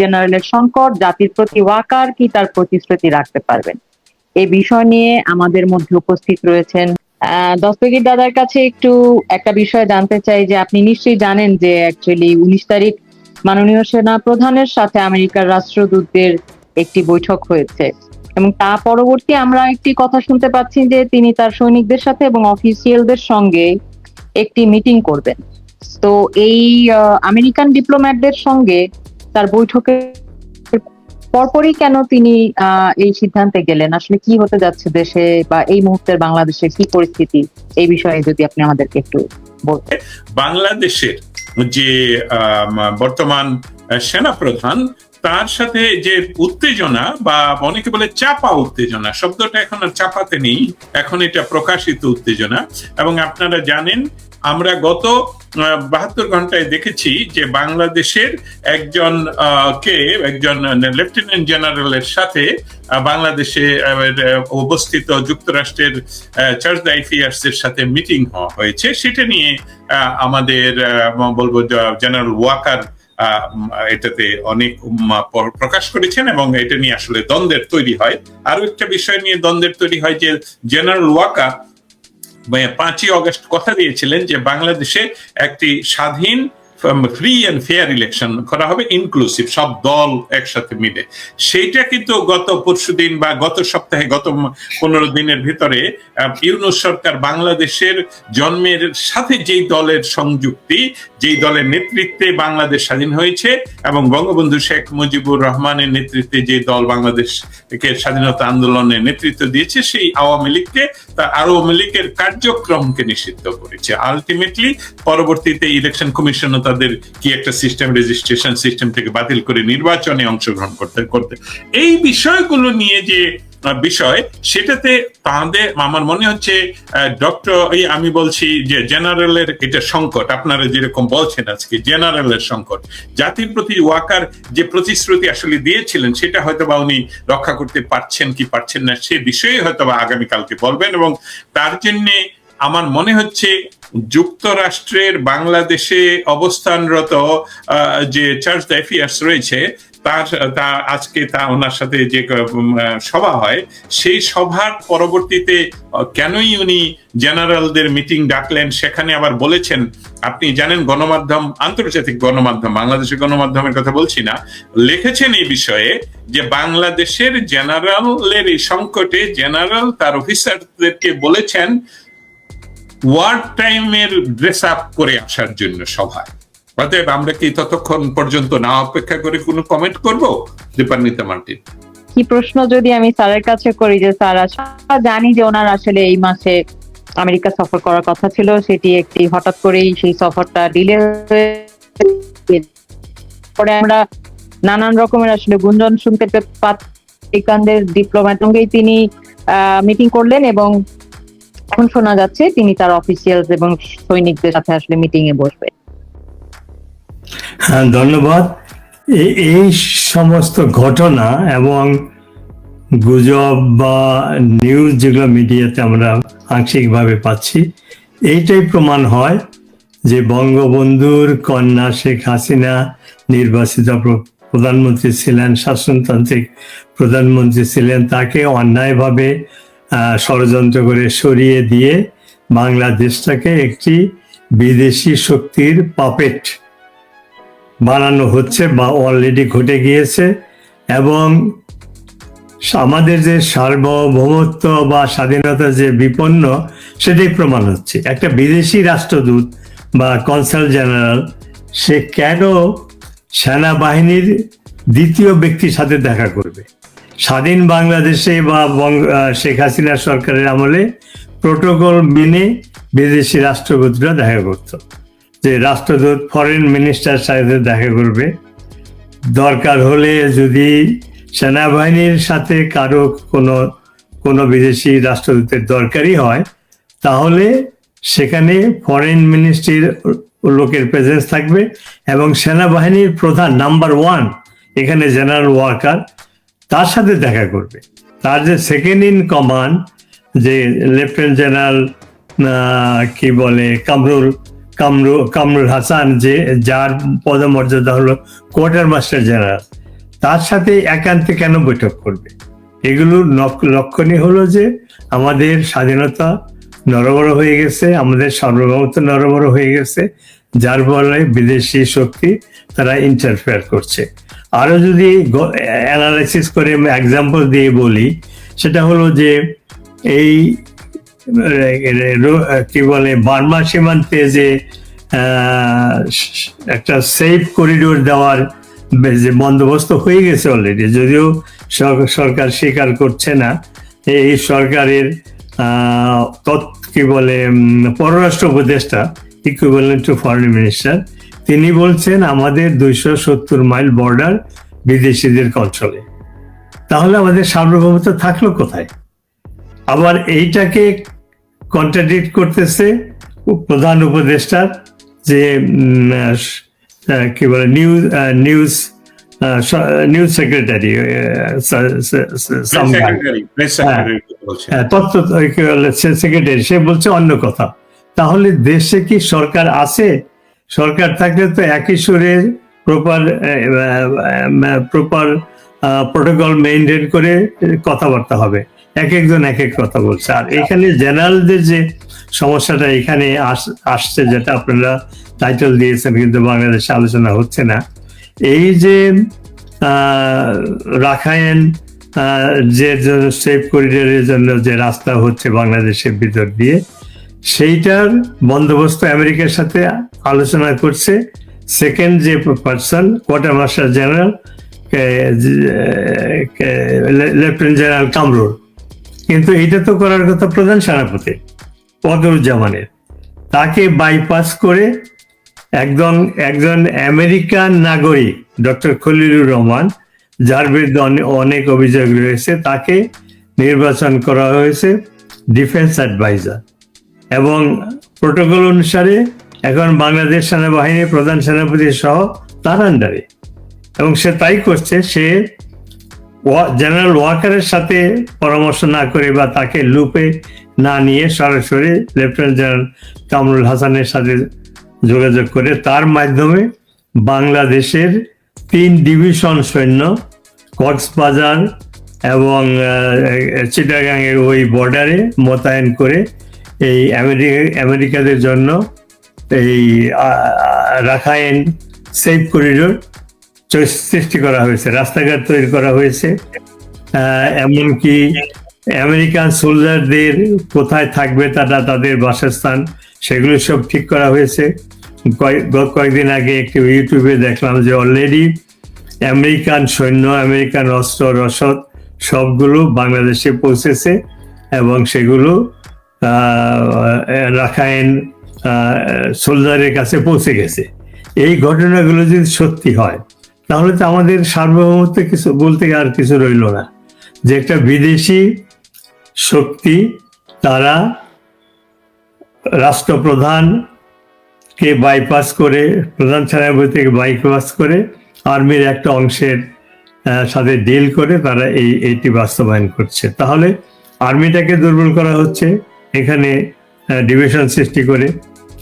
জেনারেলের সংকট জাতির প্রতি ওয়াকার কি তার প্রতিশ্রুতি রাখতে পারবেন? এই বিষয় নিয়ে আমাদের মধ্যে উপস্থিত রয়েছেন দস্তগীর দাদার কাছে একটু একটা বিষয় জানতে চাই যে আপনি নিশ্চয়ই জানেন যে অ্যাকচুয়ালি উনিশ তারিখ মাননীয় সেনা প্রধানের সাথে আমেরিকার রাষ্ট্রদূতদের একটি বৈঠক হয়েছে। এবং তা পরবর্তী আমরা একটি কথা শুনতে পাচ্ছি যে তিনি তার সৈনিকদের সাথে এবং অফিসিয়ালদের সঙ্গে একটি মিটিং করবেন। তো এই আমেরিকান ডিপ্লোম্যাটদের সঙ্গে তার বৈঠকে পরপরই কেন তিনি এই সিদ্ধান্তে গেলেন? আসলে কি হতে যাচ্ছে দেশে বা এই মুহূর্তের বাংলাদেশে? কি পরিস্থিতি? এই বিষয়ে যদি আপনি আমাদেরকে একটু বলতেন। বাংলাদেশের যে বর্তমান সেনা প্রধান তার সাথে যে উত্তেজনা বা অনেকে বলে চাপা উত্তেজনা, শব্দটা এখন আর চাপাতে নেই, এখন এটা প্রকাশিত উত্তেজনা। এবং আপনারা জানেন, আমরা গত বাহাত্তর ঘন্টায় দেখেছি যে বাংলাদেশের একজন কে, একজন লেফটেন্যান্ট জেনারেলের সাথে বাংলাদেশে অবস্থিত যুক্তরাষ্ট্রের চার্চ ডাইফিয়ার্স এর সাথে মিটিং হওয়া হয়েছে। সেটা নিয়ে আমাদের বলব জেনারেল ওয়াকার এটাতে অনেক প্রকাশ করেছেন এবং এটা নিয়ে আসলে দ্বন্দ্বের তৈরি হয়। আরও একটা বিষয় নিয়ে দ্বন্দ্বের তৈরি হয় যে জেনারেল ওয়াকার মানে পাঁচই অগস্ট কথা দিয়েছিলেন যে বাংলাদেশে একটি স্বাধীন ফ্রি অ্যান্ড ফেয়ার ইলেকশন করা হবে ইনক্লুসিভ সব দল একসাথে মিলে। সেইটা কিন্তু গত পরশুদিন বা গত সপ্তাহে, গত পনেরো দিনের ভিতরে ইউনুস সরকার বাংলাদেশের জন্মের সাথে যেই দলের সংযুক্তি, যেই দলের নেতৃত্বে বাংলাদেশ স্বাধীন হয়েছে এবং বঙ্গবন্ধু শেখ মুজিবুর রহমানের নেতৃত্বে যে দল বাংলাদেশকে স্বাধীনতা আন্দোলনের নেতৃত্ব দিয়েছে, সেই আওয়ামী লীগকে, তা আওয়ামী লীগের কার্যক্রমকে নিষিদ্ধ করেছে। আলটিমেটলি পরবর্তীতে ইলেকশন কমিশনও তাদের কি একটা সিস্টেম রেজিস্ট্রেশন সিস্টেম থেকে বাতিল করে নির্বাচনে অংশগ্রহণ করতে করতে। এই বিষয়গুলো নিয়ে যে বিষয়, সেটাতে তাদের, আমার মনে হচ্ছে ডক্টর এই আমি বলছি যে জেনারেলের এটা সংকট, আপনারা যেরকম বলছেন আজকে জেনারেলের সংকট। জাতির প্রতি ওয়াকার যে প্রতিশ্রুতি আসলে দিয়েছিলেন, সেটা হয়তো বা উনি রক্ষা করতে পারছেন কি পারছেন না, সে বিষয়ে হয়তো বা আগামীকালকে বলবেন এবং তার জন্যে আমার মনে হচ্ছে যুক্তরাষ্ট্রের বাংলাদেশে অবস্থানরত যে চার্চ ড্যাফিয়ার্স রয়েছে, তার, তা আজকে তা ওনার সাথে যে সভা হয়, সেই সভার পরবর্তীতে কেনই উনি জেনারেলদের মিটিং ডাকলেন? সেখানে আবার বলেছেন, আপনি জানেন গণমাধ্যম, আন্তর্জাতিক গণমাধ্যম, বাংলাদেশের গণমাধ্যমের কথা বলছি না, লিখেছেন এই বিষয়ে যে বাংলাদেশের জেনারেলের এই সংকটে জেনারেল তার অফিসারদেরকে বলেছেন ওয়ার টাইমের ড্রেস আপ করে আসার জন্য সভায়। অতএব আমরা কি ততক্ষণ পর্যন্ত না অপেক্ষা করে কোনো কমেন্ট করব? দীপান্বিতা মার্টিন। কি প্রশ্ন যদি আমি স্যারের কাছে করি যে, স্যার আমরা জানি যে ওনার আসলে এই মাসে আমেরিকা সফর করার কথা ছিল, সেটি একটি হঠাৎ করেই সেই সফরটা ডিলে পরে আমরা নানান রকমের আসলে গুঞ্জন শুনতে পে- পাত্রিকানদের ডিপ্লোম্যাট সঙ্গেই তিনি মিটিং করলেন এবং এখন শোনা যাচ্ছে তিনি তার অফিসিয়ালস এবং সৈনিকদের সাথে আসলে মিটিং এ বসবেন হ্যাঁ ধন্যবাদ। এই সমস্ত ঘটনা এবং গুজব বা নিউজ যেগুলো মিডিয়াতে আমরা আংশিকভাবে পাচ্ছি, এইটাই প্রমাণ হয় যে বঙ্গবন্ধুর কন্যা শেখ হাসিনা নির্বাচিত প্রধানমন্ত্রী ছিলেন, শাসনতান্ত্রিক প্রধানমন্ত্রী ছিলেন, তাকে অন্যায়ভাবে ষড়যন্ত্র করে সরিয়ে দিয়ে বাংলাদেশটাকে একটি বিদেশি শক্তির পাপেট বানানো হচ্ছে বা অলরেডি ঘটে গিয়েছে এবং আমাদের যে সার্বভৌমত্ব বা স্বাধীনতা যে বিপন্ন, সেটাই প্রমাণ হচ্ছে। একটা বিদেশি রাষ্ট্রদূত বা কনসাল জেনারেল সে কেন সেনাবাহিনীর দ্বিতীয় ব্যক্তির সাথে দেখা করবে? স্বাধীন বাংলাদেশে বা শেখ হাসিনা সরকারের আমলে প্রোটোকল মেনে বিদেশি রাষ্ট্রদূতরা দেখা করতো। যে রাষ্ট্রদূত ফরেন মিনিস্টার সাথে দেখা করবে। দরকার হলে যদি সেনাবাহিনীর সাথে কারও কোনো কোনো বিদেশি রাষ্ট্রদূতের দরকারই হয়, তাহলে সেখানে ফরেন মিনিস্ট্রির লোকের প্রেজেন্স থাকবে এবং সেনাবাহিনীর প্রধান নাম্বার ওয়ান এখানে জেনারেল ওয়ার্কার তার সাথে দেখা করবে। তার যে সেকেন্ড ইন কমান্ড যে লেফটেন্যান্ট জেনারেল কি বলে, কামরুল, কামরু, কামরুল হাসান, যে, যার পদমর্যাদা হলো কোয়ার্টার মাস্টার জেনারেল তার সাথে একান্তে কেন বৈঠক করবে? এগুলোর লক- লক্ষণীয় হলো যে, আমাদের স্বাধীনতা নরবর হয়ে গেছে, আমাদের সার্বভৌমত্ব নরবর হয়ে গেছে যার ফলে বিদেশি শক্তি তারা ইন্টারফেয়ার করছে। আরও যদি অ্যানালাইসিস করে এক্সাম্পল দিয়ে বলি, সেটা হলো যে এই কি বলে, বার্মা সীমান্তে যে একটা সেফ করিডোর দেওয়ার যে বন্দোবস্ত হয়ে গেছে অলরেডি যদিও সরকার স্বীকার করছে না, এই সরকারের তৎ- কি বলে পররাষ্ট্র উপদেষ্টা ইকুইভ্যালেন্ট টু ফরেন মিনিস্টার তিনি বলছেন আমাদের দুইশো সত্তর মাইল বর্ডার বিদেশিদের কন্ট্রোলে তাহলে আমাদের সার্বভৌমত্ব থাকল কোথায়? আবার এইটাকে কন্ট্রাডিক্ট করতেছে প্রধান উপদেষ্টার যে কি বলে news news news secretary secretary সে বলছে অন্য কথা। তাহলে দেশে কি সরকার আছে? সরকার থাকলে তো একই সুরে প্রপার প্রপার প্রোটোকল মেনটেন করে কথাবার্তা হবে। এক একজন এক এক কথা বলছে। আর এখানে জেনারেলদের যে সমস্যাটা এখানে আস- আসছে যেটা আপনারা টাইটেল দিয়েছেন কিন্তু বাংলাদেশে আলোচনা হচ্ছে না। এই যে আহ, যে সেফ করিডোরের জন্য যে রাস্তা হচ্ছে বাংলাদেশের ভিতর দিয়ে সেইটার বন্দোবস্ত আমেরিকার সাথে আলোচনা করছে। সেকেন্ড যে person quarter master general lieutenant general Kamrul কিন্তু এটা তো করার কথা প্রধান সেনাপতি বদরুজ্জামানের তাকে বাইপাস করে একজন একজন আমেরিকান নাগরিক ডক্টর খলিলুর রহমান, যার বিরুদ্ধে অনেক অভিযোগ রয়েছে, তাকে নির্বাচন করা হয়েছে ডিফেন্স অ্যাডভাইজার এবং প্রোটোকল অনুসারে এখন বাংলাদেশ সেনাবাহিনীর প্রধান সেনাপতি সহ তার আন্ডারে এবং সে তাই করছে, সে জেনারেল ওয়াকারের সাথে পরামর্শ না করে বা তাকে লুপে না নিয়ে সরাসরি লেফটেন্যান্ট জেনারেল কামরুল হাসানের সাথে যোগাযোগ করে তার মাধ্যমে বাংলাদেশের তিন ডিভিশন সৈন্য, কক্সবাজার এবং চিটাগাং এর ওই বর্ডারে মোতায়েন করে এই আমেরিকা, আমেরিকাদের জন্য এই রাখাইন সেফ করিডোর সৃষ্টি করা হয়েছে, রাস্তাঘাট তৈরি করা হয়েছে। এমনকি আমেরিকান সোলজারদের কোথায় থাকবে তারা তাদের বাসস্থান, সেগুলো সব ঠিক করা হয়েছে। কয়েকদিন আগে একটি ইউটিউবে দেখলাম যে অলরেডি আমেরিকান সৈন্য, আমেরিকান অস্ত্র, রসদ সবগুলো বাংলাদেশে পৌঁছেছে এবং সেগুলো আহ, রাখাইন সোলজারের কাছে পৌঁছে গেছে। এই ঘটনাগুলো যদি সত্যি হয় তাহলে তো আমাদের সার্বভৌমত্ব কিছু বলতে আর কিছু রইল না। যে একটা বিদেশি শক্তি তারা রাষ্ট্রপ্রধান কে বাইপাস করে প্রধান সেনাপতিকে বাইপাস করে আর্মির একটা অংশের সাথে ডিল করে তারা এই এইটি বাস্তবায়ন করছে। তাহলে আর্মিটাকে দুর্বল করা হচ্ছে। এখানে ডিভিশন সৃষ্টি করে।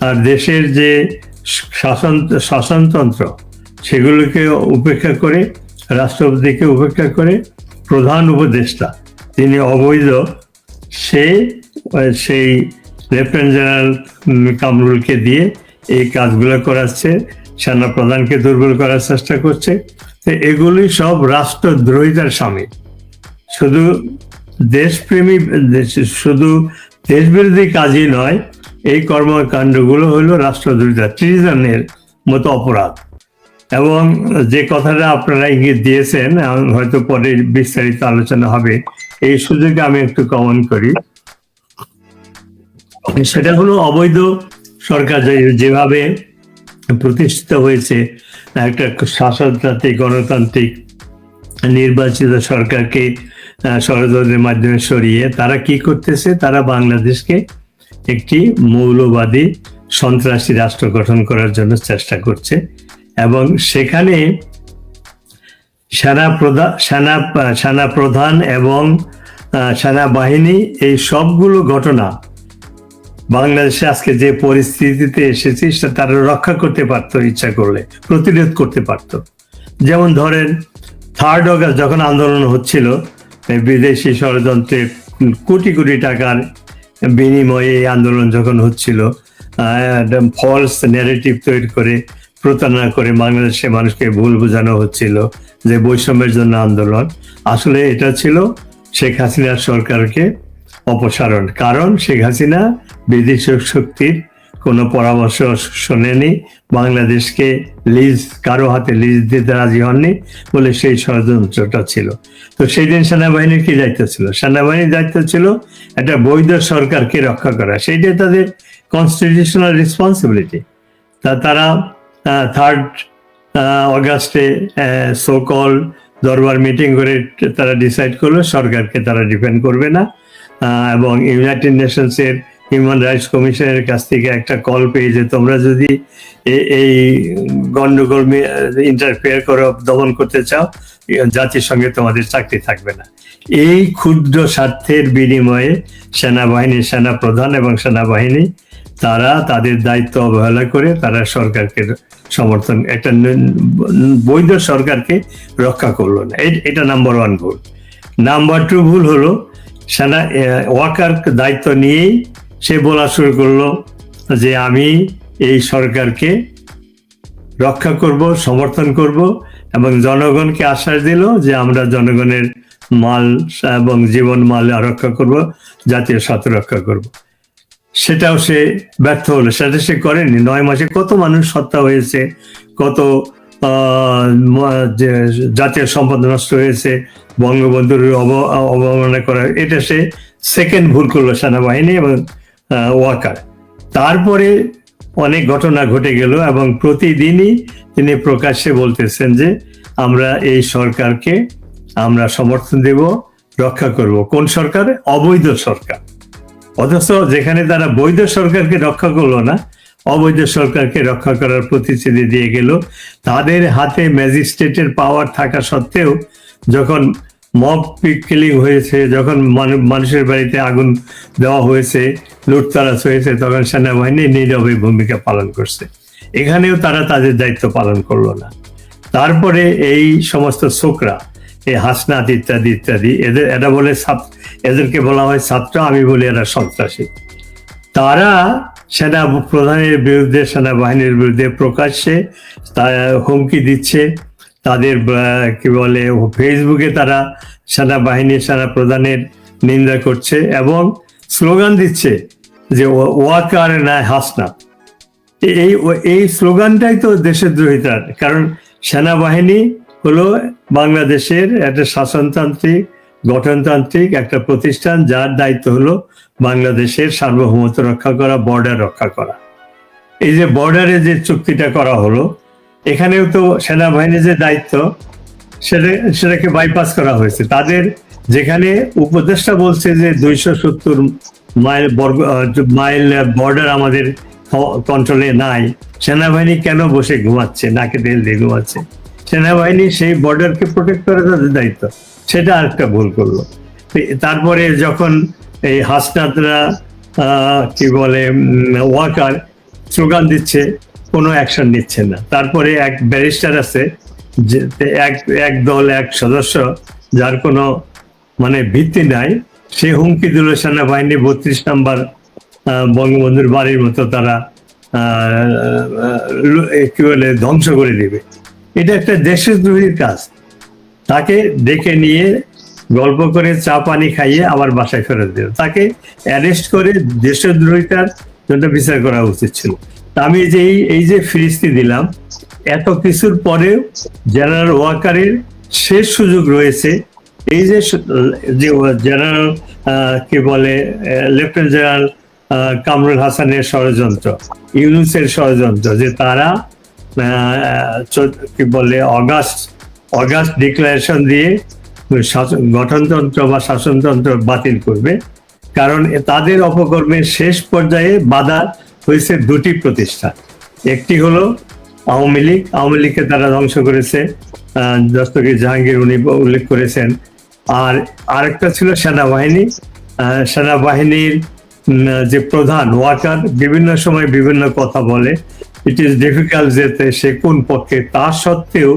আর দেশের যে শাসন, শাসনতন্ত্র, সেগুলোকে উপেক্ষা করে, রাষ্ট্রপতিকে উপেক্ষা করে প্রধান উপদেষ্টা তিনি অবৈধ, সে সেই লেফটেন্যান্ট জেনারেল কামরুলকে দিয়ে এই কাজগুলো করাচ্ছে সেনা প্রধানকে দুর্বল করার চেষ্টা করছে। তো এগুলি সব রাষ্ট্রদ্রোহিতার স্বামী। শুধু দেশপ্রেমী শুধু দেশবিরোধী কাজই নয়, এই কর্মকাণ্ডগুলো হলো রাষ্ট্রদ্রোহিতা ট্রিজনের মতো অপরাধ। এবং যে কথাটা আপনারা ইঙ্গিত দিয়েছেন হয়তো পরে বিস্তারিত আলোচনা হবে, এই সুযোগে আমি একটু কমন করি। সেটা হলো অবৈধ সরকার যেভাবে প্রতিষ্ঠিত হয়েছে, একটা শাসনতান্ত্রিক গণতান্ত্রিক নির্বাচিত সরকারকে ষড়যন্ত্রের মাধ্যমে সরিয়ে তারা কি করতেছে? তারা বাংলাদেশকে একটি মৌলবাদী সন্ত্রাসী রাষ্ট্র গঠন করার জন্য চেষ্টা করছে এবং সেখানে সেনা প্রধান সেনা সেনা প্রধান এবং সেনাবাহিনী এই সবগুলো ঘটনা বাংলাদেশে আজকে যে পরিস্থিতিতে এসেছে, সেটা তারা রক্ষা করতে পারতো, ইচ্ছা করলে, প্রতিরোধ করতে পারতো। যেমন ধরেন থার্ড অগাস্ট যখন আন্দোলন হচ্ছিল বিদেশি ষড়যন্ত্রে কোটি কোটি টাকার বিনিময়ে এই আন্দোলন যখন হচ্ছিল ফলস ন্যারেটিভ তৈরি করে প্রতারণা করে বাংলাদেশের মানুষকে ভুল বোঝানো হচ্ছিল যে বৈষম্যের জন্য আন্দোলন। আসলে এটা ছিল শেখ হাসিনার সরকারকে অপসারণ। কারণ শেখ হাসিনা বিদেশি শক্তির কোনো পরামর্শ শোনেনি। বাংলাদেশকে লিজ কারও হাতে লিজ দিতে রাজি হননি বলে সেই ষড়যন্ত্রটা ছিল। তো সেই দিন সেনাবাহিনীর কি দায়িত্ব ছিল? সেনাবাহিনীর দায়িত্ব ছিল একটা বৈধ সরকারকে রক্ষা করা। সেইটাই তাদের কনস্টিটিউশনাল রেসপন্সিবিলিটি তা তারা থার্ড অগাস্টে সোকল দরবার মিটিং করে তারা ডিসাইড করল, সরকারকে তারা ডিপেন্ড করবে না। এবং ইউনাইটেড নেশনসের হিউম্যান রাইটস কমিশনের কাছ থেকে একটা কল পেয়ে যে তোমরা যদি এই গন্ডগোল ইন্টারফেয়ার করে, দমন করতে চাও, জাতির সঙ্গে তোমাদের চাকরি থাকবে না। এই ক্ষুদ্র স্বার্থের বিনিময়ে সেনাবাহিনী সেনা প্রধান এবং সেনাবাহিনী, তারা তাদের দায়িত্ব অবহেলা করে তারা সরকারকে সমর্থন, একটা বৈধ সরকারকে রক্ষা করল না। এটা নাম্বার ওয়ান ভুল। নাম্বার টু ভুল হলো, সেনা ওয়াকার দায়িত্ব নিয়েই সে বলা শুরু করল যে আমি এই সরকারকে রক্ষা করব, সমর্থন করব এবং জনগণকে আশ্বাস দিল যে আমরা জনগণের মাল এবং জীবন মাল রক্ষা করব, জাতীয় স্বার্থ রক্ষা করব। সেটাও সে ব্যর্থ হলো। সেটা সে করেনি। নয় মাসে কত মানুষ হত্যা হয়েছে, কত জাতীয় সম্পদ নষ্ট হয়েছে, বঙ্গবন্ধুর অব- অবমাননা করা, এটা সে সেকেন্ড ভুল করল সেনাবাহিনী এবং ওয়াকার। তারপরে অনেক ঘটনা ঘটে গেল এবং প্রতিদিনই তিনি প্রকাশ্যে বলতেছেন যে, আমরা এই সরকারকে আমরা সমর্থন দেব, রক্ষা করব। কোন সরকার? অবৈধ সরকার। অথচ যেখানে তারা বৈধ সরকারকে রক্ষা করল না, অবৈধ সরকারকে রক্ষা করার প্রতিশ্রুতি দিয়ে গেল। তাদের হাতে ম্যাজিস্ট্রেটের পাওয়ার থাকা সত্ত্বেও যখন মব কিলিং হয়েছে, যখন মানুষের বাড়িতে আগুন দেওয়া হয়েছে, লুটতারাজ হয়েছে, তখন সেনাবাহিনী নীরবে ভূমিকা পালন করছে। এখানেও তারা তাদের দায়িত্ব পালন করল না। তারপরে এই সমস্ত ছোকরা এই হাসনাত ইত্যাদি ইত্যাদি, এদের, এরা বলে এদেরকে বলা হয় ছাত্র, আমি বলি এরা সন্ত্রাসী। তারা সেনা, প্রধানের বিরুদ্ধে, সেনাবাহিনীর বিরুদ্ধে প্রকাশ্যে হুমকি দিচ্ছে। তাদের কি বলে ফেসবুকে তারা সেনাবাহিনী সেনা প্রধানের নিন্দা করছে এবং স্লোগান দিচ্ছে যে ওয়াকার না। হাসনা এই এই স্লোগানটাই তো দেশদ্রোহিতার কারণ সেনাবাহিনী হলো বাংলাদেশের একটা শাসনতান্ত্রিক, গঠনতান্ত্রিক একটা প্রতিষ্ঠান, যার দায়িত্ব হলো বাংলাদেশের সার্বভৌমত্ব রক্ষা করা, বর্ডার রক্ষা করা। এই যে বর্ডারে যে চুক্তিটা করা হলো এখানেও তো সেনাবাহিনীর যে দায়িত্ব, সেটা সেটাকে বাইপাস করা হয়েছে। তাদের যেখানে উপদেষ্টা বলছে যে দুইশো সত্তর মাইল বর্গ মাইল বর্ডার আমাদের কন্ট্রোলে নাই। সেনাবাহিনী কেন বসে ঘুমাচ্ছে? নাকে তেল দিয়ে ঘুমাচ্ছে। সেনাবাহিনী সেই বর্ডারকে প্রোটেক্ট করে তাদের দায়িত্ব। সেটা আরেকটা ভুল করল। তারপরে যখন এই হাসনাতরা কি বলে ওয়াকার স্লোগান দিচ্ছে কোনো অ্যাকশন নিচ্ছে না। তারপরে এক ব্যারিস্টার আছে, যে এক এক দল, এক সদস্য, যার কোনো মানে ভিত্তি নাই, সে হুমকি দিল সেনাবাহিনী বত্রিশ নাম্বার বঙ্গবন্ধুর বাড়ির মতো তারা কি বলে, ধ্বংস করে দিবে। এটা একটা দেশদ্রোহীর কাজ। তাকে ডেকে নিয়ে গল্প করে চা পানি খাইয়ে আবার বাসায় ফেরত দিল তাকে অ্যারেস্ট করে দেশদ্রোহিতার জন্য বিচার করা উচিত ছিল। আমি যে এই- যে ফিরিস্তি দিলাম, এত কিছুর পরেও জেনারেল ওয়াকারের শেষ সুযোগ রয়েছে। এই যে জেনারেল কি বলে লেফটেন্যান্ট জেনারেল কামরুল হাসানের ষড়যন্ত্র, ইউনুসের ষড়যন্ত্র, যে তারা কি বলে, অগাস্ট অগাস্ট ডিক্লারেশন দিয়ে গঠনতন্ত্র বা শাসনতন্ত্র বাতিল করবে। কারণ তাদের অপকর্মের শেষ পর্যায়ে বাধা হয়েছে দুটি প্রতিষ্ঠান। একটি হলো আওয়ামী লীগ। আওয়ামী লীগকে তারা ধ্বংস করেছে দস্তগীর জাহাঙ্গীর উনি উল্লেখ করেছেন। আর আরেকটা ছিল সেনাবাহিনী। সেনাবাহিনীর যে প্রধান ওয়াকার বিভিন্ন সময় বিভিন্ন কথা বলে ইট ইজ ডিফিকাল্ট যেতে সে কোন পক্ষে? তা সত্ত্বেও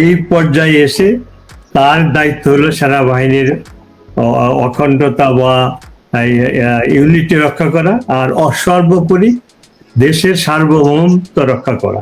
এই পর্যায়ে এসে তার দায়িত্ব হলো সেনাবাহিনীর অখণ্ডতা বা ইউনিটি রক্ষা করা আর অসর্বোপরি দেশের সার্বভৌমত্ব রক্ষা করা।